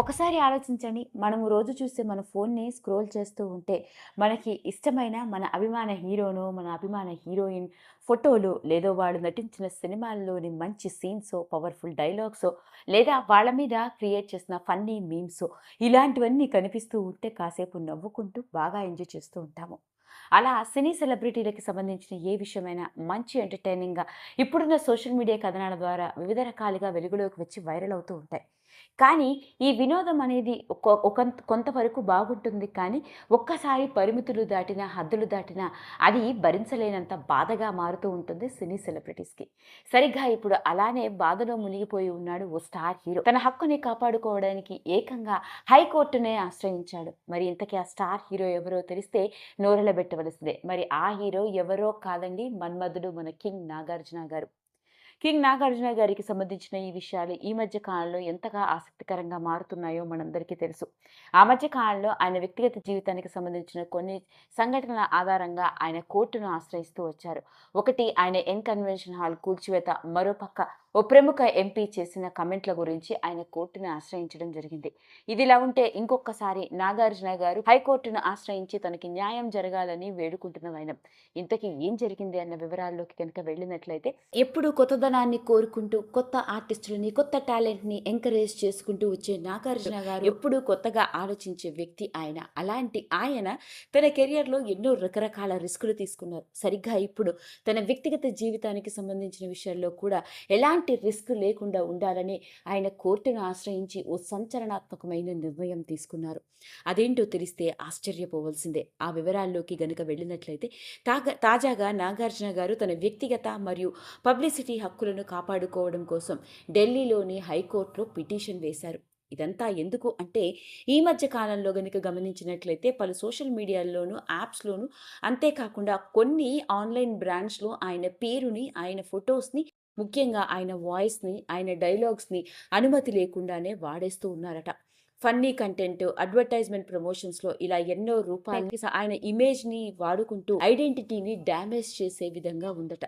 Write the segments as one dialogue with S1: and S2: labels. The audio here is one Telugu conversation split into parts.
S1: ఒకసారి ఆలోచించండి. మనము రోజు చూస్తే మన ఫోన్ని స్క్రోల్ చేస్తూ ఉంటే మనకి ఇష్టమైన మన అభిమాన హీరోను మన అభిమాన హీరోయిన్ ఫోటోలు లేదో వాడు నటించిన సినిమాల్లోని మంచి సీన్స్ పవర్ఫుల్ డైలాగ్స్ లేదా వాళ్ళ మీద క్రియేట్ చేసిన ఫన్నీ మీమ్స్ ఇలాంటివన్నీ కనిపిస్తూ ఉంటే కాసేపు నవ్వుకుంటూ బాగా ఎంజాయ్ చేస్తూ ఉంటాము. అలా సినీ సెలబ్రిటీలకి సంబంధించిన ఏ విషయమైనా మంచి ఎంటర్టైనింగ్గా ఇప్పుడున్న సోషల్ మీడియా కథనాల ద్వారా వివిధ రకాలుగా వెలుగులోకి వచ్చి వైరల్ అవుతూ ఉంటాయి. కానీ ఈ వినోదం వినోదం అనేది ఒక ఒక కొంతవరకు బాగుంటుంది కానీ ఒక్కసారి పరిమితులు దాటిన హద్దులు దాటిన అది భరించలేనంత బాధగా మారుతూ ఉంటుంది సినీ సెలబ్రిటీస్కి. సరిగ్గా ఇప్పుడు అలానే బాధలో మునిగిపోయి ఉన్నాడు ఓ స్టార్ హీరో. తన హక్కుని కాపాడుకోవడానికి ఏకంగా హైకోర్టునే ఆశ్రయించాడు. మరి ఇంతకీ ఆ స్టార్ హీరో ఎవరో తెలిస్తే నోరెలబెట్టవలసిందే మరి ఆ హీరో ఎవరో కాదండి మన్మధుడు మన కింగ్ నాగార్జున గారు. కింగ్ నాగార్జున గారికి సంబంధించిన ఈ విషయాలు ఈ మధ్య కాలంలో ఎంతగా ఆసక్తికరంగా మారుతున్నాయో మనందరికీ తెలుసు. ఆ మధ్య కాలంలో ఆయన వ్యక్తిగత జీవితానికి సంబంధించిన కొన్ని సంఘటనల ఆధారంగా ఆయన కోర్టును ఆశ్రయిస్తూ వచ్చారు. ఒకటి ఆయన ఎన్ కన్వెన్షన్ హాల్ కూల్చివేత మరోపక్క ఓ ప్రముఖ ఎంపీ చేసిన కమెంట్ల గురించి ఆయన కోర్టును ఆశ్రయించడం జరిగింది. ఇదిలా ఉంటే ఇంకొకసారి నాగార్జున గారు హైకోర్టును ఆశ్రయించి తనకి న్యాయం జరగాలని వేడుకుంటున్న ఆయన ఇంతకీ ఏం జరిగింది అన్న వివరాల్లోకి కనుక వెళ్ళినట్లయితే ఎప్పుడు కొత్తదనాన్ని కోరుకుంటూ కొత్త ఆర్టిస్టులని కొత్త టాలెంట్ని ఎంకరేజ్ చేసుకుంటూ వచ్చే నాగార్జున గారు ఎప్పుడు కొత్తగా ఆలోచించే వ్యక్తి ఆయన. అలాంటి ఆయన తన కెరియర్లో ఎన్నో రకరకాల రిస్కులు తీసుకున్నారు. సరిగ్గా ఇప్పుడు తన వ్యక్తిగత జీవితానికి సంబంధించిన విషయాల్లో కూడా ఎలాంటి రిస్క్ లేకుండా ఉండాలని ఆయన కోర్టును ఆశ్రయించి ఓ సంచలనాత్మకమైన నిర్ణయం తీసుకున్నారు. అదేంటో తెలిస్తే ఆశ్చర్యపోవలసిందే. ఆ వివరాల్లోకి గనుక వెళ్ళినట్లయితే తాగా తాజాగా నాగార్జున గారు తన వ్యక్తిగత మరియు పబ్లిసిటీ హక్కులను కాపాడుకోవడం కోసం ఢిల్లీలోని హైకోర్టులో పిటిషన్ వేశారు. ఇదంతా ఎందుకు అంటే ఈ మధ్య కాలంలో గనుక గమనించినట్లయితే పలు సోషల్ మీడియాల్లోనూ యాప్స్లోనూ అంతేకాకుండా కొన్ని ఆన్లైన్ బ్రాండ్స్లో ఆయన పేరుని ఆయన ఫొటోస్ని ముఖ్యంగా ఆయన వాయిస్ని ఆయన డైలాగ్స్ని అనుమతి లేకుండానే వాడేస్తూ ఉన్నారట. ఫన్నీ కంటెంట్ అడ్వర్టైజ్మెంట్ ప్రమోషన్స్లో ఇలా ఎన్నో రూపాయలకి ఆయన ఇమేజ్ని వాడుకుంటూ ఐడెంటిటీని డ్యామేజ్ చేసే విధంగా ఉందట.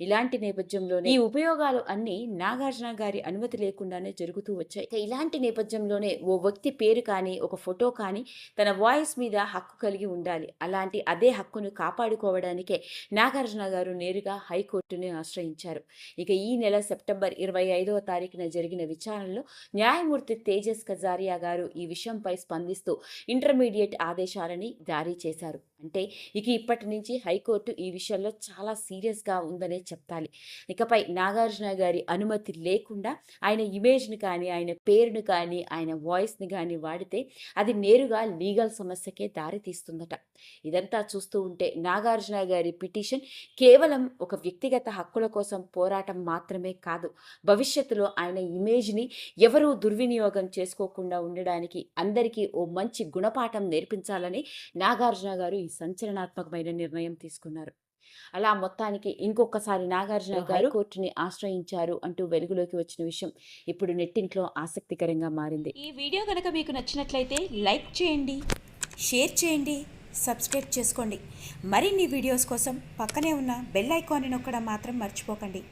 S1: ఇలాంటి నేపథ్యంలోనే ఈ ఉపయోగాలు అన్నీ నాగార్జున గారి అనుమతి లేకుండానే జరుగుతూ వచ్చాయి. ఇక ఇలాంటి నేపథ్యంలోనే ఓ వ్యక్తి పేరు కానీ ఒక ఫోటో కానీ తన వాయిస్ మీద హక్కు కలిగి ఉండాలి. అలాంటి అదే హక్కును కాపాడుకోవడానికే నాగార్జున గారు నేరుగా హైకోర్టుని ఆశ్రయించారు. ఇక ఈ నెల సెప్టెంబర్ ఇరవై ఐదవ తారీఖున జరిగిన విచారణలో న్యాయమూర్తి తేజస్ కజారియా గారు ఈ విషయంపై స్పందిస్తూ ఇంటర్మీడియట్ ఆదేశాలని జారీ చేశారు. అంటే ఇక ఇప్పటి నుంచి హైకోర్టు ఈ విషయంలో చాలా సీరియస్గా ఉందనే చెప్పాలి ఇకపై నాగార్జున గారి అనుమతి లేకుండా ఆయన ఇమేజ్ని కానీ ఆయన పేరును కానీ ఆయన వాయిస్ని కానీ వాడితే అది నేరుగా లీగల్ సమస్యకే దారితీస్తుందట ఇదంతా చూస్తూ ఉంటే నాగార్జున గారి పిటిషన్ కేవలం ఒక వ్యక్తిగత హక్కుల కోసం పోరాటం మాత్రమే కాదు భవిష్యత్తులో ఆయన ఇమేజ్ని ఎవరూ దుర్వినియోగం చేసుకోకుండా ఉండడానికి అందరికీ ఓ మంచి గుణపాఠం నేర్పించాలని నాగార్జున గారు ఈ సంచలనాత్మకమైన నిర్ణయం తీసుకున్నారు. అలా మొత్తానికి ఇంకొకసారి నాగార్జున గారు కోర్టుని ఆశ్రయించారు అంటూ వెలుగులోకి వచ్చిన విషయం ఇప్పుడు నెట్టింట్లో ఆసక్తికరంగా మారింది.
S2: ఈ వీడియో కనుక మీకు నచ్చినట్లయితే లైక్ చేయండి షేర్ చేయండి సబ్స్క్రైబ్ చేసుకోండి. మరిన్ని వీడియోస్ కోసం పక్కనే ఉన్న బెల్ ఐకాన్ని నొక్కడం మాత్రం మర్చిపోకండి.